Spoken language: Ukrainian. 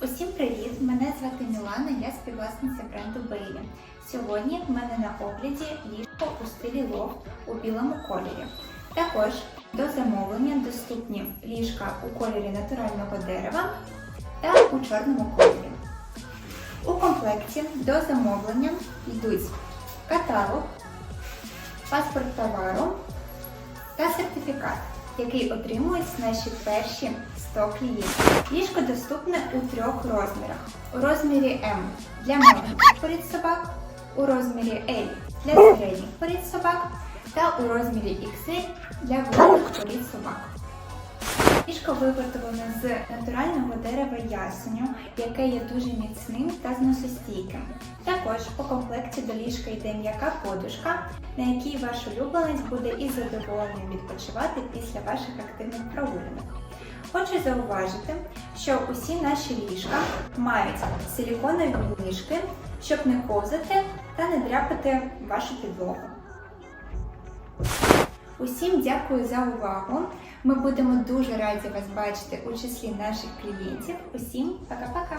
Усім привіт! Мене звати Мілана, я співвласниця бренду Бейлі. Сьогодні в мене на огляді ліжко у стилі лофт у білому кольорі. Також до замовлення доступні ліжка у кольорі натурального дерева та у чорному кольорі. У комплекті до замовлення йдуть каталог, паспорт товару та сертифікат, який отримують наші перші 100 клієнтів. Ліжко доступне у трьох розмірах: у розмірі М для маленьких порід собак, у розмірі L для середніх порід собак та у розмірі XL для великих порід собак. Ліжко виготовлене з натурального дерева ясеню, яке є дуже міцним та зносостійким. Також у комплекті до ліжка йде м'яка подушка, на якій ваш улюбленець буде із задоволенням відпочивати після ваших активних прогулянок. Хочу зауважити, що усі наші ліжка мають силіконові ніжки, щоб не ковзати та не дряпати вашу підлогу. Усім дякую за увагу. Ми будемо дуже раді вас бачити у числі наших клієнтів. Усім пока-пока!